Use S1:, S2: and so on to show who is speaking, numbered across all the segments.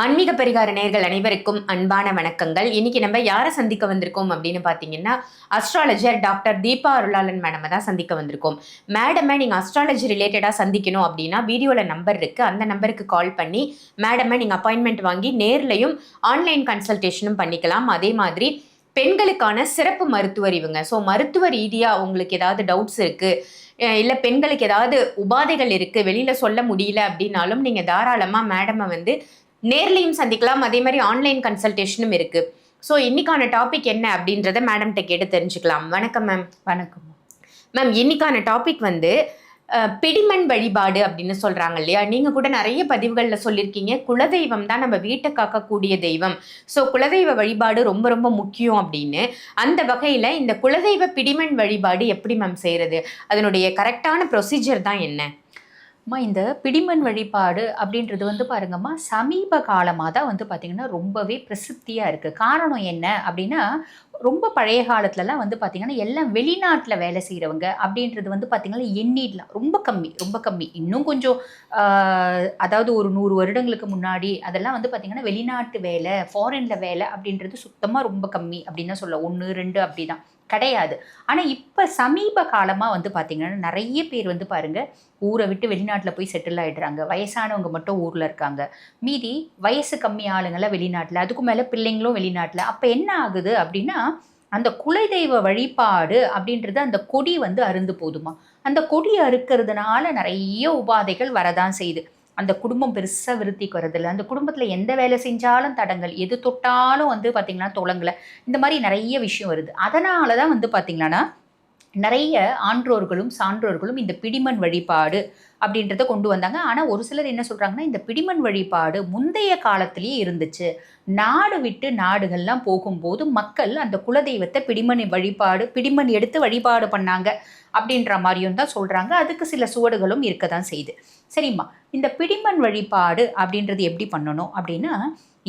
S1: ஆன்மீக பரிகார நேர்கள் அனைவருக்கும் அன்பான வணக்கங்கள். இன்னைக்கு நம்ம யாரை சந்திக்க வந்திருக்கோம் அப்படின்னு பார்த்தீங்கன்னா அஸ்ட்ராலஜர் டாக்டர் தீபா அருளாளன் மேடமை தான் சந்திக்க வந்திருக்கோம். மேடமை நீங்கள் அஸ்ட்ராலஜி ரிலேட்டடாக சந்திக்கணும் அப்படின்னா வீடியோவில் நம்பர் இருக்குது அந்த நம்பருக்கு கால் பண்ணி மேடமை நீங்கள் அப்பாயின்மெண்ட் வாங்கி நேர்லையும் ஆன்லைன் கன்சல்டேஷனும் பண்ணிக்கலாம். அதே மாதிரி பெண்களுக்கான சிறப்பு மருத்துவர் இவங்க. ஸோ மருத்துவ ரீதியாக உங்களுக்கு ஏதாவது டவுட்ஸ் இருக்குது இல்லை பெண்களுக்கு ஏதாவது உபாதைகள் இருக்குது வெளியில் சொல்ல முடியல அப்படின்னாலும் நீங்கள் தாராளமாக மேடமை வந்து நேர்லையும் சந்திக்கலாம் அதே மாதிரி ஆன்லைன் கன்சல்டேஷனும் இருக்கு. ஸோ இன்னைக்கான டாபிக் என்ன அப்படின்றத மேடம்கிட்ட கேட்டு தெரிஞ்சுக்கலாம். வணக்கம் மேம்
S2: வணக்கம்.
S1: மேம் இன்னைக்கான டாபிக் வந்து பிடிமண் வழிபாடு அப்படின்னு சொல்றாங்க இல்லையா? நீங்க கூட நிறைய பதிவுகளில் சொல்லியிருக்கீங்க. குலதெய்வம் தான் நம்ம வீட்டை காக்கக்கூடிய தெய்வம். ஸோ குலதெய்வ வழிபாடு ரொம்ப ரொம்ப முக்கியம் அப்படின்னு. அந்த வகையில இந்த குலதெய்வ பிடிமண் வழிபாடு எப்படி மேம் செய்யறது? அதனுடைய கரெக்டான ப்ரொசீஜர் தான் என்ன?
S2: அம்மா இந்த பிடிமன் வழிபாடு அப்படின்றது வந்து பாருங்கம்மா சமீப காலமாக தான் வந்து பார்த்திங்கன்னா ரொம்பவே பிரசித்தியாக இருக்குது காரணம் என்ன அப்படின்னா ரொம்ப பழைய காலத்துலலாம் வந்து பார்த்திங்கன்னா எல்லாம் வெளிநாட்டில் வேலை செய்கிறவங்க அப்படின்றது வந்து பார்த்திங்கன்னா எண்ணிடலாம். ரொம்ப கம்மி ரொம்ப கம்மி. இன்னும் கொஞ்சம் அதாவது ஒரு நூறு வருடங்களுக்கு முன்னாடி அதெல்லாம் வந்து பார்த்திங்கன்னா வெளிநாட்டு வேலை ஃபாரினில் வேலை அப்படின்றது சுத்தமாக ரொம்ப கம்மி அப்படின்னு சொல்ல ஒன்று ரெண்டு அப்படி தான் கிடையாது. ஆனால் இப்போ சமீப காலமாக வந்து பார்த்திங்கன்னா நிறைய பேர் வந்து பாருங்கள் ஊரை விட்டு வெளிநாட்டில் போய் செட்டில் ஆகிடுறாங்க வயசானவங்க மட்டும் ஊரில் இருக்காங்க. மீதி வயசு கம்மி ஆளுங்களாம் வெளிநாட்டில் அதுக்கும் மேலே பிள்ளைங்களும் வெளிநாட்டில். அப்போ என்ன ஆகுது அப்படின்னா அந்த குலதெய்வ வழிபாடு அப்படின்றது அந்த கொடி வந்து அருந்து போதுமா? அந்த கொடி அறுக்கிறதுனால நிறைய உபாதைகள் வரதான் செய்யுது. அந்த குடும்பம் பெருசாக விருத்திக்கு வரதில்லை அந்த குடும்பத்தில் எந்த வேலை செஞ்சாலும் தடங்கள் எது தொட்டாலும் வந்து பார்த்திங்கன்னா தொலங்கலை. இந்த மாதிரி நிறைய விஷயம் வருது. அதனால தான் வந்து பார்த்திங்கன்னா நிறைய ஆன்றோர்களும் சான்றோர்களும் இந்த பிடிமன் வழிபாடு அப்படின்றத கொண்டு வந்தாங்க. ஆனால் ஒரு சிலர் என்ன சொல்கிறாங்கன்னா இந்த பிடிமன் வழிபாடு முந்தைய காலத்திலேயே இருந்துச்சு. நாடு விட்டு நாடுகள்லாம் போகும்போது மக்கள் அந்த குலதெய்வத்தை பிடிமண் வழிபாடு பிடிமண் எடுத்து வழிபாடு பண்ணாங்க அப்படின்ற மாதிரியும் தான் சொல்கிறாங்க அதுக்கு சில சுவடுகளும் இருக்க தான் செய்யுது சரிம்மா இந்த பிடிமன் வழிபாடு அப்படின்றது எப்படி பண்ணணும் அப்படின்னா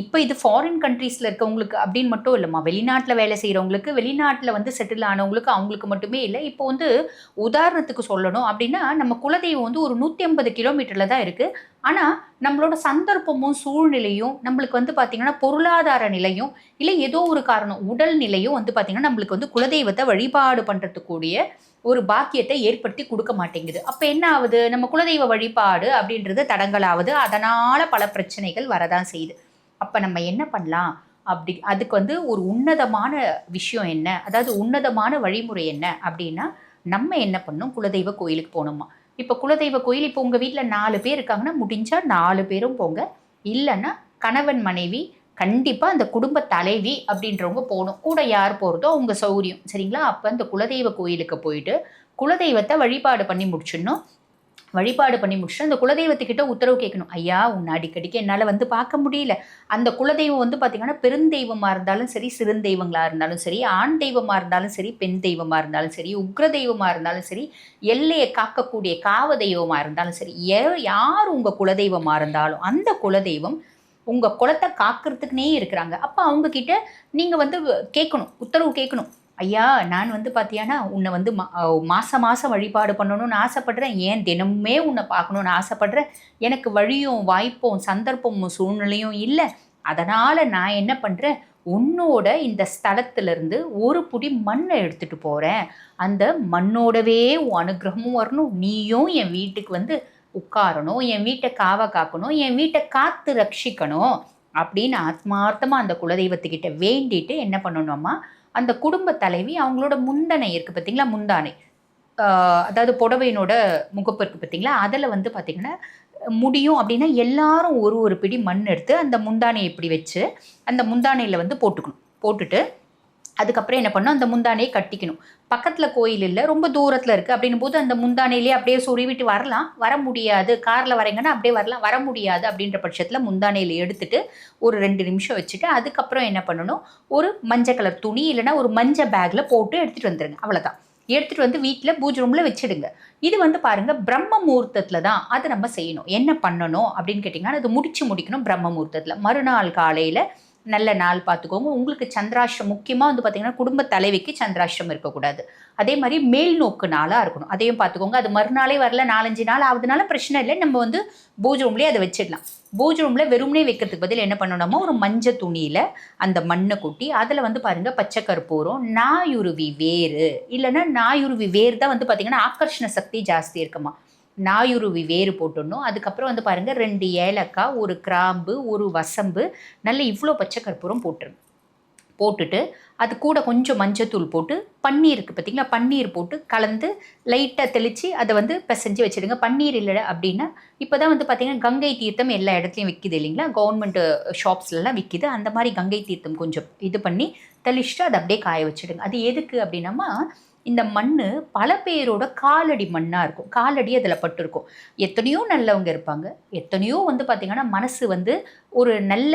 S2: இப்போ இது ஃபாரின் கண்ட்ரீஸில் இருக்கவங்களுக்கு அப்படின்னு மட்டும் இல்லைம்மா. வெளிநாட்டில் வேலை செய்கிறவங்களுக்கு வெளிநாட்டில் வந்து செட்டில் ஆனவங்களுக்கு அவங்களுக்கு மட்டுமே இல்லை. இப்போ வந்து உதாரணத்துக்கு சொல்லணும் அப்படின்னா நம்ம குலதெய்வம் வந்து ஒரு நூற்றி ஐம்பது கிலோமீட்டரில் தான் இருக்குது ஆனால் நம்மளோட சந்தர்ப்பமும் சூழ்நிலையும் நம்மளுக்கு வந்து பார்த்திங்கன்னா பொருளாதார நிலையும் இல்லை ஏதோ ஒரு காரணம் உடல் நிலையும் வந்து பார்த்திங்கன்னா நம்மளுக்கு வந்து குலதெய்வத்தை வழிபாடு பண்ணுறதுக்கூடிய ஒரு பாக்கியத்தை ஏற்படுத்தி கொடுக்க மாட்டேங்குது. அப்போ என்ன ஆகுது? நம்ம குலதெய்வ வழிபாடு அப்படின்றது தடங்கலாகுது அதனால் பல பிரச்சனைகள் வரதான் செய்யுது. அப்போ நம்ம என்ன பண்ணலாம்? அப்படி அதுக்கு வந்து ஒரு உன்னதமான விஷயம் என்ன? அதாவது உன்னதமான வழிமுறை என்ன? அப்படின்னா நம்ம என்ன பண்ணணும்? குலதெய்வ கோயிலுக்கு போகணுமா? இப்போ குலதெய்வ கோயில் இப்போ உங்கள் வீட்டில் நாலு பேர் இருக்காங்கன்னா முடிஞ்சால் நாலு பேரும் போங்க. இல்லைன்னா கணவன் மனைவி கண்டிப்பாக அந்த குடும்ப தலைவி அப்படின்றவங்க போகணும். கூட யார் போகிறதோ அவங்க சௌரியம். சரிங்களா? அப்போ அந்த குலதெய்வ கோயிலுக்கு போயிட்டு குலதெய்வத்தை வழிபாடு பண்ணி முடிச்சிடணும். வழிபாடு பண்ணி முடிச்சுட்டு அந்த குலதெய்வத்துக்கிட்ட உத்தரவு கேட்கணும். ஐயா உன்னை அடிக்கடிக்கு என்னால் வந்து பார்க்க முடியல. அந்த குலதெய்வம் வந்து பார்த்திங்கன்னா பெருந்தெய்வமாக இருந்தாலும் சரி சிறுந்தெய்வங்களாக இருந்தாலும் சரி ஆண் தெய்வமாக இருந்தாலும் சரி பெண் தெய்வமாக இருந்தாலும் சரி உக்ர தெய்வமாக இருந்தாலும் சரி எல்லையை காக்கக்கூடிய காவ தெய்வமாக இருந்தாலும் சரி யார் உங்கள் குலதெய்வமாக இருந்தாலும் அந்த குலதெய்வம் உங்கள் குலத்தை காக்கிறதுக்குனே இருக்கிறாங்க. அப்போ அவங்கக்கிட்ட நீங்கள் வந்து கேட்கணும் உத்தரவு கேட்கணும். ஐயா நான் வந்து பார்த்தியானா உன்னை வந்து மா மாதம் மாதம் வழிபாடு பண்ணணும்னு ஆசைப்படுறேன். ஏன் தினமுமே உன்னை பார்க்கணுன்னு ஆசைப்படுறேன். எனக்கு வழியும் வாய்ப்பும் சந்தர்ப்பமும் சூழ்நிலையும் இல்லை. அதனால் நான் என்ன பண்ணுறேன் உன்னோட இந்த ஸ்தலத்திலிருந்து ஒரு புடி மண்ணை எடுத்துகிட்டு போகிறேன் அந்த மண்ணோடவே உன் அனுகிரகமும் வரணும். நீயும் என் வீட்டுக்கு வந்து உட்காரணும். என் வீட்டை காவ காக்கணும். என் வீட்டை காத்து ரட்சிக்கணும். அப்படின்னு ஆத்மார்த்தமாக அந்த குலதெய்வத்துக்கிட்ட வேண்டிட்டு என்ன பண்ணணுமா அந்த குடும்ப தலைவி அவங்களோட முந்தனை இருக்குது பார்த்தீங்களா முந்தானை. அதாவது புடவையினோட முகப்பு இருக்குது பார்த்தீங்களா அதில் வந்து பார்த்திங்கன்னா முடியும் அப்படின்னா எல்லாரும் ஒரு ஒரு பிடி மண் எடுத்து அந்த முந்தானையை இப்படி வச்சு அந்த முந்தானையில் வந்து போட்டுக்கணும். போட்டுட்டு அதுக்கப்புறம் என்ன பண்ணணும்? அந்த முந்தானையை கட்டிக்கணும். பக்கத்தில் கோயில் இல்லை ரொம்ப தூரத்தில் இருக்குது அப்படின்னும் போது அந்த முந்தானையிலே அப்படியே சொருவிட்டு வரலாம். வர முடியாது. காரில் வரீங்கன்னா அப்படியே வரலாம். வர முடியாது அப்படின்ற பட்சத்தில் முந்தானையில் எடுத்துட்டு ஒரு ரெண்டு நிமிஷம் வச்சுட்டு அதுக்கப்புறம் என்ன பண்ணணும்? ஒரு மஞ்சள் கலர் துணி இல்லைன்னா ஒரு மஞ்சள் பேக்கில் போட்டு எடுத்துகிட்டு வந்துடுங்க அவ்வளோதான் எடுத்துகிட்டு வந்து வீட்டில் பூஜை ரூமில் வச்சுடுங்க. இது வந்து பாருங்கள் பிரம்ம முகூர்த்தத்தில் தான் அதை நம்ம செய்யணும். என்ன பண்ணணும் அப்படின்னு கேட்டிங்கன்னா அது முடிச்சு முடிக்கணும் பிரம்ம முகூர்த்தத்தில். மறுநாள் காலையில் நல்ல நாள் பார்த்துக்கோங்க. உங்களுக்கு சந்திராஷ்டம் முக்கியமாக வந்து பார்த்தீங்கன்னா குடும்ப தலைவிக்கு சந்திராஷ்டம் இருக்கக்கூடாது. அதே மாதிரி மேல் நோக்கு நாளாக இருக்கணும். அதையும் பார்த்துக்கோங்க. அது மறுநாளே வரல நாலஞ்சு நாள் ஆகுதுனால பிரச்சனை இல்லை. நம்ம வந்து பூஜை ரூம்லேயே அதை வச்சிடலாம். பூஜை ரூமில் வெறும்னே வைக்கிறதுக்கு பதில் என்ன பண்ணணுமோ? ஒரு மஞ்சள் துணியில் அந்த மண்ணை கொட்டி அதில் வந்து பாருங்கள் பச்சை கற்பூரம் நாயுருவி வேறு. இல்லைன்னா நாயுருவி வேர் தான் வந்து பார்த்திங்கன்னா ஆக்கர்ஷண சக்தி ஜாஸ்தி இருக்குமா? நாயுருவி வேறு போட்டுடணும். அதுக்கப்புறம் வந்து பாருங்கள் ரெண்டு ஏலக்காய் ஒரு கிராம்பு ஒரு வசம்பு நல்ல இவ்வளோ பச்சை கற்பூரம் போட்டுருங்க போட்டுட்டு அது கூட கொஞ்சம் மஞ்சத்தூள் போட்டு பன்னீர் இருக்குது பார்த்தீங்களா பன்னீர் போட்டு கலந்து லைட்டாக தெளித்து அதை வந்து பிசைஞ்சு வச்சிடுங்க. பன்னீர் இல்லை அப்படின்னா இப்போ தான் வந்து பார்த்திங்கன்னா கங்கை தீர்த்தம் எல்லா இடத்துலையும் விற்கிது இல்லைங்களா? கவர்மெண்ட் ஷாப்ஸ்லலாம் விற்கிது அந்த மாதிரி கங்கை தீர்த்தம் கொஞ்சம் இது பண்ணி தெளிச்சுட்டு அதை அப்படியே காய வச்சிடுங்க. அது எதுக்கு அப்படின்னம்மா இந்த மண் பல பேரோட காலடி மண்ணாக இருக்கும். காலடி அதில் பட்டிருக்கும். எத்தனையோ நல்லவங்க இருப்பாங்க. எத்தனையோ வந்து பார்த்திங்கன்னா மனசு வந்து ஒரு நல்ல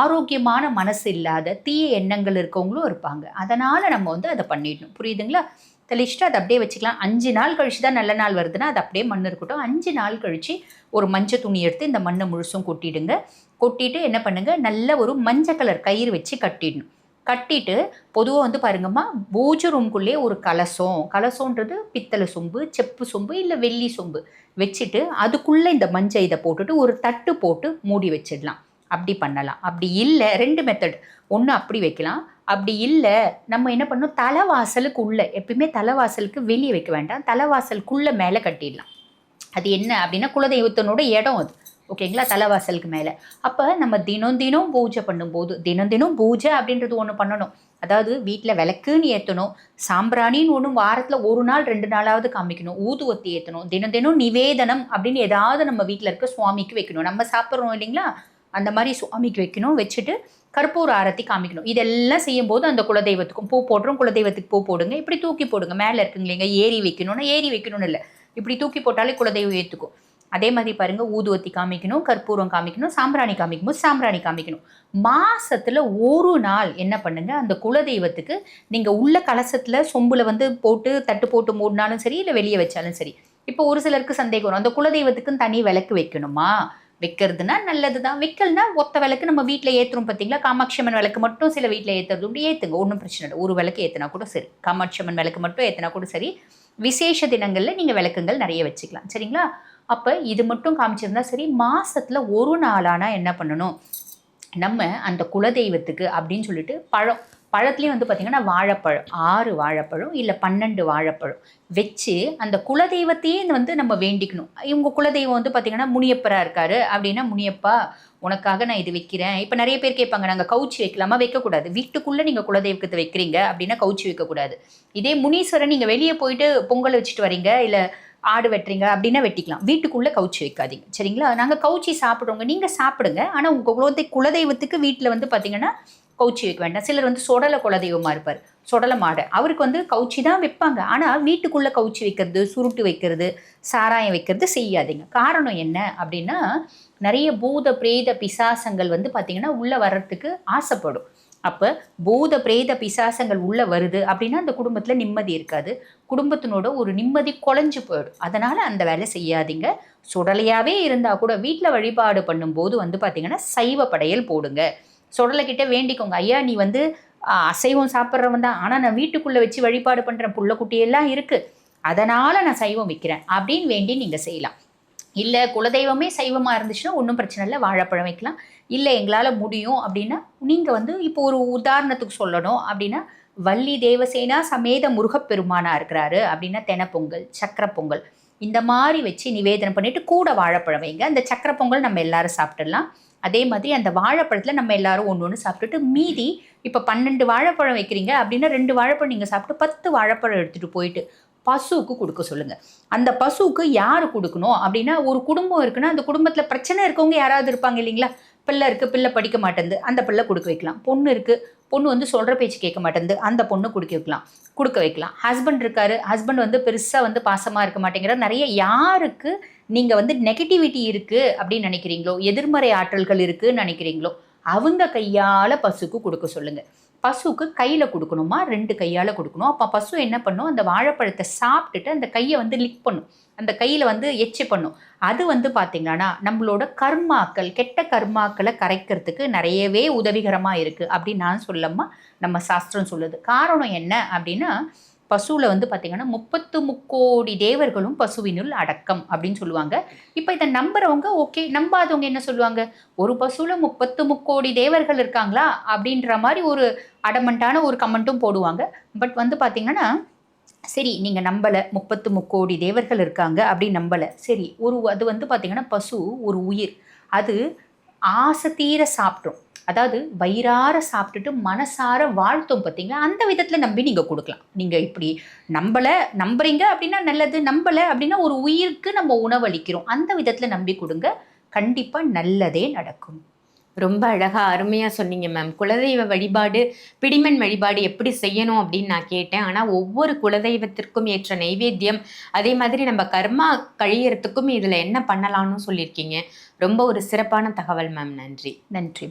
S2: ஆரோக்கியமான மனசு இல்லாத தீய எண்ணங்கள் இருக்கவங்களும் இருப்பாங்க. அதனால் நம்ம வந்து அதை பண்ணிடணும். புரியுதுங்களா? தெளிச்சுட்டு அதை அப்படியே வச்சுக்கலாம். அஞ்சு நாள் கழிச்சு தான் நல்ல நாள் வருதுன்னா அது அப்படியே மண் இருக்கட்டும். அஞ்சு நாள் கழித்து ஒரு மஞ்சள் துணி எடுத்து இந்த மண்ணை முழுசும் கொட்டிடுங்க. கொட்டிட்டு என்ன பண்ணுங்கள் நல்ல ஒரு மஞ்சள் கலர் கயிறு வச்சு கட்டிடணும். கட்டிட்டு பொதுவாக வந்து பாருங்கம்மா பூஜை ரூம்குள்ளே ஒரு கலசம். கலசம்ன்றது பித்தளை சொம்பு செப்பு சொம்பு இல்லை வெள்ளி சொம்பு வச்சுட்டு அதுக்குள்ளே இந்த மஞ்சள் இதை போட்டுட்டு ஒரு தட்டு போட்டு மூடி வச்சிடலாம். அப்படி பண்ணலாம். அப்படி இல்லை ரெண்டு மெத்தட் ஒன்று அப்படி வைக்கலாம். அப்படி இல்லை நம்ம என்ன பண்ணணும்? தலைவாசலுக்கு உள்ளே எப்பயுமே தலைவாசலுக்கு வெளியே வைக்க வேண்டாம். தலைவாசலுக்குள்ளே மேலே கட்டிடலாம். அது என்ன அப்படின்னா குலதெய்வத்தினோட இடம் அது. ஓகேங்களா? தலைவாசலுக்கு மேலே. அப்போ நம்ம தினம் தினம் பூஜை பண்ணும்போது தினம் தினம் பூஜை அப்படின்றது ஒன்று பண்ணணும். அதாவது வீட்டில் விளக்குன்னு ஏற்றணும் சாம்பிராணின்னு ஒன்று வாரத்தில் ஒரு நாள் ரெண்டு நாளாவது காமிக்கணும் ஊதுவத்தி ஏற்றணும் தினம் தினம் நிவேதனம் அப்படின்னு ஏதாவது நம்ம வீட்டில் இருக்க சுவாமிக்கு வைக்கணும். நம்ம சாப்பிட்றோம் இல்லைங்களா? அந்த மாதிரி சுவாமிக்கு வைக்கணும் வச்சுட்டு கற்பூர ஆரத்தி காமிக்கணும். இதெல்லாம் செய்யும்போது அந்த குலதெய்வத்துக்கும் பூ போடுறோம் குலதெய்வத்துக்கு பூ போடுங்க. இப்படி தூக்கி போடுங்க. மேலே இருக்குங்க இல்லைங்க ஏறி வைக்கணும்னா ஏறி வைக்கணும்னு இல்லை. இப்படி தூக்கி போட்டாலே குலதெய்வம் ஏற்றுக்கும் அதே மாதிரி பாருங்க ஊதுவத்தி காமிக்கணும் கற்பூரம் காமிக்கணும் சாம்பிராணி காமிக்கணும் சாம்பிராணி காமிக்கணும். மாசத்துல ஒரு நாள் என்ன பண்ணுங்க அந்த குலதெய்வத்துக்கு நீங்க உள்ள கலசத்துல சொம்புல வந்து போட்டு தட்டு போட்டு மூடினாலும் சரி இல்லை வெளியே வச்சாலும் சரி இப்போ ஒரு சிலருக்கு சந்தேகம் வரும். அந்த குலதெய்வத்துக்குன்னு தனி விளக்கு வைக்கணுமா? வைக்கிறதுனா நல்லது தான் வைக்கலனா ஒத்த விளக்கு நம்ம வீட்டில் ஏற்றுறோம் பார்த்தீங்களா காமாட்சி அம்மன் விளக்கு மட்டும் சில வீட்டில் ஏற்றுறது அப்படி ஏற்றுங்க ஒன்றும் பிரச்சனை இல்லை. ஒரு விளக்கு ஏற்றினா கூட சரி. காமாட்சி அம்மன் விளக்கு மட்டும் ஏற்றினா கூட சரி. விசேஷ தினங்களில் நீங்கள் விளக்குங்கள் நிறைய வச்சுக்கலாம். சரிங்களா? அப்போ இது மட்டும் காமிச்சிருந்தா சரி மாதத்தில் ஒரு நாளானா என்ன பண்ணணும்? நம்ம அந்த குலதெய்வத்துக்கு அப்படின்னு சொல்லிட்டு பழம் பழத்துலேயும் வந்து பார்த்திங்கன்னா வாழைப்பழம் ஆறு வாழைப்பழம் இல்லை பன்னெண்டு வாழைப்பழம் வச்சு அந்த குலதெய்வத்தையே வந்து நம்ம வேண்டிக்கணும். இவங்க குலதெய்வம் வந்து பார்த்திங்கன்னா முனியப்பரா இருக்காரு அப்படின்னா முனியப்பா உனக்காக நான் இது வைக்கிறேன். இப்போ நிறைய பேர் கேட்பாங்க நாங்கள் கவுச்சி வைக்கலாமா? வைக்கக்கூடாது. வீட்டுக்குள்ளே நீங்கள் குலதெய்வத்தை வைக்கிறீங்க அப்படின்னா கவுச்சி வைக்கக்கூடாது. இதே முனீஸ்வரன் நீங்கள் வெளியே போயிட்டு பொங்கல் வச்சுட்டு வரீங்க இல்லை ஆடு வெட்டுறீங்க அப்படின்னா வெட்டிக்கலாம். வீட்டுக்குள்ளே கவுச்சி வைக்காதீங்க. சரிங்களா? நாங்கள் கவுச்சி சாப்பிட்றோங்க நீங்கள் சாப்பிடுங்க. ஆனால் உங்கள் குலத்தை குலதெய்வத்துக்கு வீட்டில் வந்து பார்த்தீங்கன்னா கவுச்சி வைக்க வேண்டாம். சிலர் வந்து சுடலை குலதெய்வமாக இருப்பார். சுடலை மாடு. அவருக்கு வந்து கவுச்சி தான் வைப்பாங்க. ஆனால் வீட்டுக்குள்ளே கவுச்சி வைக்கிறது சுருட்டு வைக்கிறது சாராயம் வைக்கிறது செய்யாதீங்க. காரணம் என்ன அப்படின்னா நிறைய பூத பிரேத பிசாசங்கள் வந்து பார்த்திங்கன்னா உள்ளே வர்றதுக்கு ஆசைப்படும். அப்போ பூத பிரேத பிசாசங்கள் உள்ளே வருது அப்படின்னா அந்த குடும்பத்தில் நிம்மதி இருக்காது. குடும்பத்தினோட ஒரு நிம்மதி குலைஞ்சு போயிடும். அதனால் அந்த வேலை செய்யாதீங்க. சுடலையாகவே இருந்தால் கூட வீட்டில் வழிபாடு பண்ணும்போது வந்து பார்த்திங்கன்னா சைவ படையல் போடுங்க. சுடலைக்கிட்ட வேண்டிக்கோங்க. ஐயா நீ வந்து அசைவம் சாப்பிட்றவன் தான். ஆனால் நான் வீட்டுக்குள்ளே வச்சு வழிபாடு பண்ணுறேன் புள்ளக்குட்டியெல்லாம் இருக்குது அதனால் நான் சைவம் விற்கிறேன் அப்படின்னு வேண்டி நீங்கள் செய்யலாம். இல்லை குலதெய்வமே சைவமாக இருந்துச்சுன்னா ஒன்றும் பிரச்சனை இல்லை. வாழைப்பழம் வைக்கலாம். இல்லை எங்களால் முடியும் அப்படின்னா நீங்கள் வந்து இப்போ ஒரு உதாரணத்துக்கு சொல்லணும். அப்படின்னா வள்ளி தேவசேனா சமேத முருகப்பெருமானாக இருக்கிறாரு. அப்படின்னா தெனப்பொங்கல் சக்கரை பொங்கல் இந்த மாதிரி வச்சு நிவேதனம் பண்ணிவிட்டு கூட வாழைப்பழம் வைங்க. அந்த சக்கரை பொங்கல் நம்ம எல்லாரும் சாப்பிட்டுடலாம். அதே மாதிரி அந்த வாழைப்பழத்தில் நம்ம எல்லாரும் ஒன்று ஒன்று சாப்பிட்டுட்டு மீதி இப்போ பன்னெண்டு வாழைப்பழம் வைக்கிறீங்க அப்படின்னா ரெண்டு வாழைப்பழம் நீங்கள் சாப்பிட்டு பத்து வாழைப்பழம் எடுத்துகிட்டு போயிட்டு பசுவுக்கு கொடுக்க சொல்லுங்கள் அந்த பசுவுக்கு யார் கொடுக்கணும் அப்படின்னா ஒரு குடும்பம் இருக்குன்னா அந்த குடும்பத்தில் பிரச்சனை இருக்கவங்க யாராவது இருப்பாங்க இல்லைங்களா? பிள்ளை இருக்குது பிள்ளை படிக்க மாட்டேங்குது. அந்த பிள்ளை கொடுக்க வைக்கலாம். பொண்ணு இருக்குது பொண்ணு வந்து சொல்கிற பேச்சு கேட்க மாட்டேங்குது. அந்த பொண்ணு கொடுக்க வைக்கலாம். கொடுக்க வைக்கலாம். ஹஸ்பண்ட் இருக்காரு. ஹஸ்பண்ட் வந்து பெருசாக வந்து பாசமாக இருக்க மாட்டேங்கிற நிறைய யாருக்கு நீங்கள் வந்து நெகட்டிவிட்டி இருக்குது அப்படின்னு நினைக்கிறீங்களோ? எதிர்மறை ஆற்றல்கள் இருக்குதுன்னு நினைக்கிறீங்களோ? அவங்க கையால் பசுக்கு கொடுக்க சொல்லுங்கள் பசுவுக்கு கையில் கொடுக்கணுமா? ரெண்டு கையால் கொடுக்கணும். அப்போ பசு என்ன பண்ணும்? அந்த வாழைப்பழத்தை சாப்பிட்டுட்டு அந்த கையை வந்து லிக் பண்ணும். அந்த கையில் வந்து எச்சு பண்ணும். அது வந்து பார்த்தீங்கன்னா நம்மளோட கர்மாக்கள் கெட்ட கர்மாக்களை கரைக்கிறதுக்கு நிறையவே உதவிகரமாக இருக்குது அப்படின்னு நான் சொல்லம்மா நம்ம சாஸ்திரம் சொல்லுது. காரணம் என்ன அப்படின்னா பசுவில் வந்து பார்த்தீங்கன்னா முப்பத்து முக்கோடி தேவர்களும் பசுவினுள் அடக்கம் அப்படின்னு சொல்லுவாங்க. இப்போ இதை நம்புறவங்க ஓகே நம்பாதவங்க என்ன சொல்லுவாங்க? ஒரு பசுவில் முப்பத்து முக்கோடி தேவர்கள் இருக்காங்களா? அப்படின்ற மாதிரி ஒரு அடமண்டான ஒரு கமெண்ட்டும் போடுவாங்க. பட் வந்து பார்த்தீங்கன்னா சரி நீங்கள் நம்பலை முப்பத்து முக்கோடி தேவர்கள் இருக்காங்க அப்படின்னு நம்பலை. சரி ஒரு அது வந்து பார்த்திங்கன்னா பசு ஒரு உயிர். அது ஆசை தீர சாப்பிட்ரும் அதாவது வயிறார சாப்பிட்டுட்டு மனசார வாழ்த்தும் பார்த்தீங்களா? அந்த விதத்தில் நம்பி நீங்கள் கொடுக்கலாம். நீங்கள் இப்படி நம்பலை நம்புறீங்க அப்படின்னா நல்லது நம்பலை அப்படின்னா ஒரு உயிருக்கு நம்ம உணவளிக்கிறோம். அந்த விதத்தில் நம்பி கொடுங்க. கண்டிப்பாக நல்லதே நடக்கும்.
S1: ரொம்ப அழகா அருமையா சொன்னீங்க மேம் குலதெய்வ வழிபாடு பிடிமன் வழிபாடு எப்படி செய்யணும் அப்படின்னு நான் கேட்டேன். ஆனா ஒவ்வொரு குலதெய்வத்திற்கும் ஏற்ற நைவேத்தியம் அதே மாதிரி நம்ம கர்மா கழியறதுக்கும் இதுல என்ன பண்ணலாம்னு சொல்லியிருக்கீங்க. ரொம்ப ஒரு சிறப்பான தகவல் மேம் நன்றி.
S2: நன்றி.